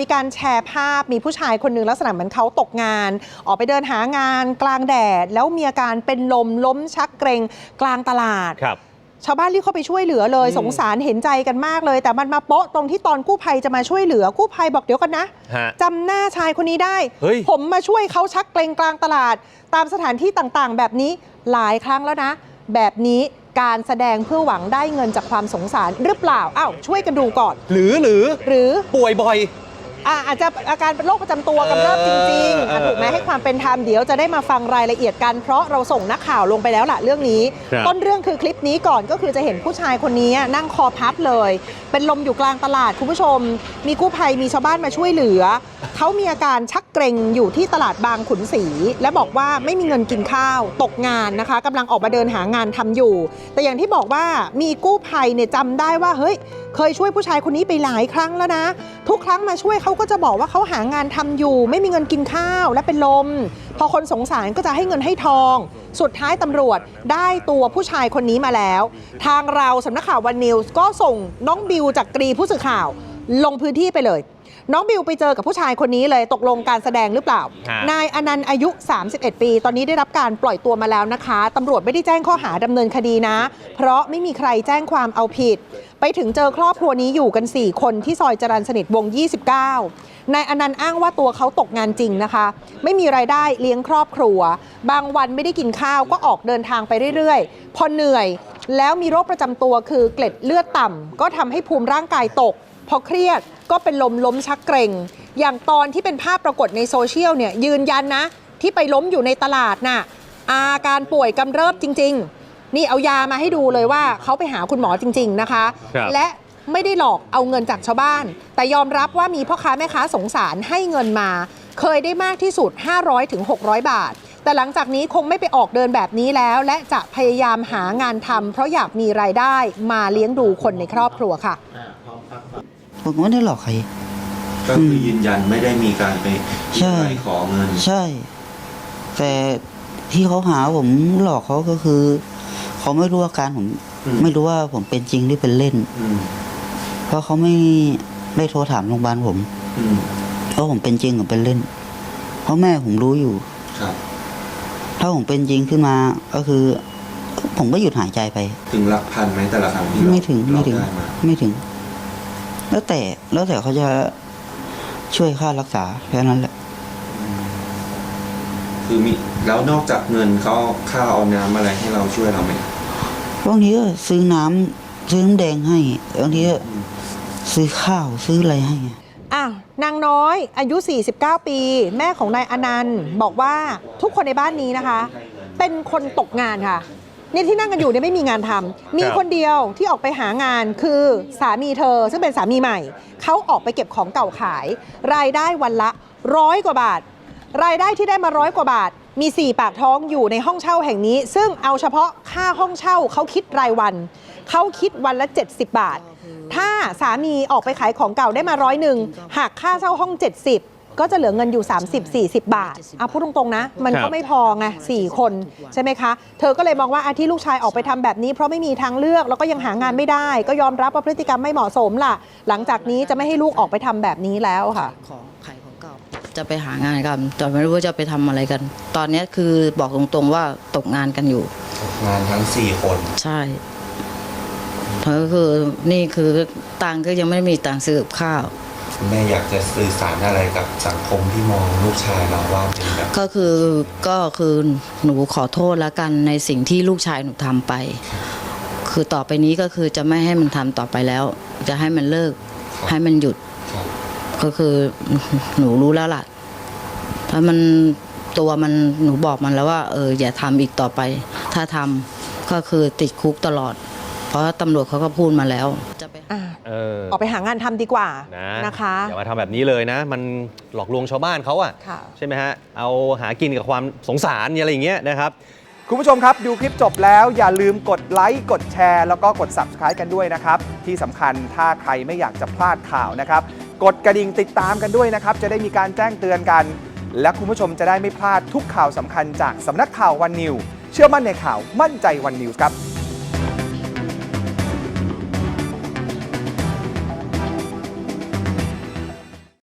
มีการแชร์ภาพมีผู้ชายคนหนึ่งลักษณะเหมือนเขาตกงาน ออกไปเดินหางานกลางแดด แล้วมีอาการเป็นลมล้มชักเกรงกลางตลาด ครับ ชาวบ้านรีบเข้าไปช่วยเหลือเลยอืมสงสารเห็นใจกันมากเลย แต่มันมาโป๊ะตรงที่ตอนกู้ภัยจะมาช่วยเหลือกู้ภัยบอกเดี๋ยวกันนะฮะจำหน้าชายคนนี้ได้ เฮ้ย ผมมาช่วยเขาชักเกรงกลางตลาด ตามสถานที่ต่างๆ แบบนี้หลายครั้งแล้วนะ แบบนี้การแสดงเพื่อหวังได้เงินจากความสงสารหรือเปล่าอ้าวช่วยกันดูก่อน หรือหรือหรือ ป่วยบ่อย อะอาจจะอาการเป็นโรคประจำตัวกำเริบจริงๆอะเออถูกไหมเออให้ความเป็นธรรมเดี๋ยวจะได้มาฟังรายละเอียดกันเพราะเราส่งนักข่าวลงไปแล้วล่ะเรื่องนี้ ครับ ต้นเรื่องคือคลิปนี้ก่อนก็คือจะเห็นผู้ชายคนนี้นั่งคอพับเลย เป็นลมอยู่กลางตลาดคุณผู้ชม มีกู้ภัยมีชาวบ้านมาช่วยเหลือ เขามีอาการชักเกร็งอยู่ที่ตลาดบางขุนศรีและบอกว่าไม่มีเงินกินข้าวตกงานนะคะกำลังออกมาเดินหางานทำอยู่ แต่อย่างที่บอกว่ามีกู้ภัยเนี่ยจำได้ว่าเฮ้ยเคยช่วยผู้ชายคนนี้ไปหลายครั้งแล้วนะ ทุกครั้งมาช่วยเขาก็จะบอกว่าเขาหางานทำอยู่ ไม่มีเงินกินข้าวและเป็นลม พอคนสงสารก็จะให้เงินให้ทอง สุดท้ายตำรวจได้ตัวผู้ชายคนนี้มาแล้ว ทางเราสำนักข่าววันนิวส์ก็ส่งน้องบิวจากกรีผู้สื่อข่าว ลงพื้นที่ไปเลย น้องบิวไปเจอกับผู้ชายคนนี้เลยตกลงการแสดงหรือเปล่า ฮะ นายอนันต์อายุ 31 ปี ตอนนี้ได้รับการปล่อยตัวมาแล้วนะคะตำรวจไม่ได้แจ้งข้อหาดำเนินคดีนะ เพราะไม่มีใครแจ้งความเอาผิด ไปถึงเจอครอบครัวนี้อยู่กัน 4 คนที่ซอยจรัญสนิทวง 29 นายอนันต์อ้างว่าตัวเขาตกงานจริงนะคะ ไม่มีรายได้เลี้ยงครอบครัว บางวันไม่ได้กินข้าวก็ออกเดินทางไปเรื่อยๆ พอเหนื่อยแล้วมีโรคประจำตัวคือเกล็ดเลือดต่ำก็ทำให้ภูมิร่างกายตก พอเครียดก็เป็นลมล้มชักเกร็ง อย่างตอนที่เป็นภาพปรากฏในโซเชียลเนี่ยยืนยันนะ ที่ไปล้มอยู่ในตลาดน่ะอาการป่วยกำเริบจริง ๆ นี่เอายามาให้ดูเลยว่าเขาไปหาคุณหมอจริง ๆ นะคะครับและไม่ได้หลอกเอาเงินจากชาวบ้าน แต่ยอมรับว่ามีพ่อค้าแม่ค้าสงสารให้เงินมา เคยได้มากที่สุด 500ถึง600บาท แต่หลังจากนี้คงไม่ไปออกเดินแบบนี้แล้ว และจะพยายามหางานทำเพราะอยากมีรายได้มาเลี้ยงดูคนในครอบครัวค่ะ ผมไม่ได้หลอกใคร ก็คือยืนยันไม่ได้มีการไปใช่ไปขอเงิน ใช่ แต่ที่เขาหาผมหลอกเขาก็คือเขาไม่รู้อาการผมอืมไม่รู้ว่าผมเป็นจริงหรือเป็นเล่นอืมเพราะเขาไม่ได้โทรถามโรงพยาบาลผมอืมว่าผมเป็นจริงหรือเป็นเล่น เพราะแม่ผมรู้อยู่ครับถ้าผมเป็นจริงขึ้นมาก็คือ ผมก็หยุดหายใจไป ถึงหลักพันไหมแต่ละครั้งที่เราไม่ถึงเราไม่ถึงได้มาไม่ถึง แล้วแต่แล้วแต่เขาจะช่วยค่ารักษาแค่นั้นแหละ คือมีแล้วนอกจากเงินเขาเอาข้าวเอาน้ำอะไรให้เราช่วยเราไหมบางทีก็ซื้อน้ำซื้อน้ำแดงให้บางทีก็อืมซื้อข้าวซื้ออะไรให้อ้าวนางน้อยอายุ 49 ปี แม่ของนายอนันต์ บอกว่าทุกคนในบ้านนี้นะคะ เป็นคนตกงานค่ะ นี่ที่นั่งกันอยู่เนี่ยไม่มีงานทำมีครับคนเดียวที่ออกไปหางานคือสามีเธอ ซึ่งเป็นสามีใหม่ เขาออกไปเก็บของเก่าขาย รายได้วันละร้อยกว่าบาท รายได้ที่ได้มาร้อยกว่าบาท มี 4 ปากท้องอยู่ในห้องเช่าแห่งนี้ ซึ่งเอาเฉพาะค่าห้องเช่าเขาคิดรายวัน เขาคิดวันละ 70 บาท ถ้าสามีออกไปขายของเก่าได้มาร้อยหนึ่งหากค่าเช่าห้อง 70 ก็จะเหลือเงินอยู่ 30-40 บาทเอาพูดตรงๆนะ มันครัก็บ ไม่พอไงสี่คนใช่ไหมคะ เธอก็เลยมองว่าอาที่ลูกชายออกไปทำแบบนี้ เพราะไม่มีทางเลือกแล้วก็ยังหางานไม่ได้ ก็ยอมรับว่าพฤติกรรมไม่เหมาะสมล่ะ หลังจากนี้จะไม่ให้ลูกออกไปทำแบบนี้แล้วค่ะ ของขายของเก่าจะไปหางานกันแต่ไม่รู้ว่าจะไปทำอะไรกัน ตอนนี้คือบอกตรงๆว่าตกงานกันอยู่ งานทั้งสี่คน ใช่เธอก็คือนี่คือตังค์ก็ยังไม่มีตังค์ซื้อกับข้าว แม่อยากจะสื่อสารอะไรกับสังคมที่มองลูกชายเราว่าเป็นแบบก็คือก็คือหนูขอโทษแล้วกันในสิ่งที่ลูกชายหนูทำไป คือต่อไปนี้ก็คือจะไม่ให้มันทำต่อไปแล้ว จะให้มันเลิกให้มันหยุด ครับ ก็คือหนูรู้แล้วล่ะถ้ามันตัวมันหนูบอกมันแล้วว่า เอออย่าทำอีกต่อไป ถ้าทำก็คือติดคุกตลอดเพ ราะตำรวจเขาก็พูดมาแล้ว จะไปอะเออออกไปหางานทำดีกว่านะนะคะ อย่ามาทำแบบนี้เลยนะ มันหลอกลวงชาวบ้านเขาอะค่ะ ใช่ไหมฮะ เอาหากินกับความสงสารอะไรอย่างเงี้ยนะครับ คุณผู้ชมครับ ดูคลิปจบแล้วอย่าลืมกดไลค์กดแชร์ แล้วก็กด Subscribe กันด้วยนะครับ ที่สำคัญถ้าใครไม่อยากจะพลาดข่าวนะครับ กดกระดิ่งติดตามกันด้วยนะครับ จะได้มีการแจ้งเตือนกัน และคุณผู้ชมจะได้ไม่พลาดทุกข่าวสำคัญจากสำนักข่าววันนิว เชื่อมั่นในข่าวมั่นใจวันนิวส์ครับ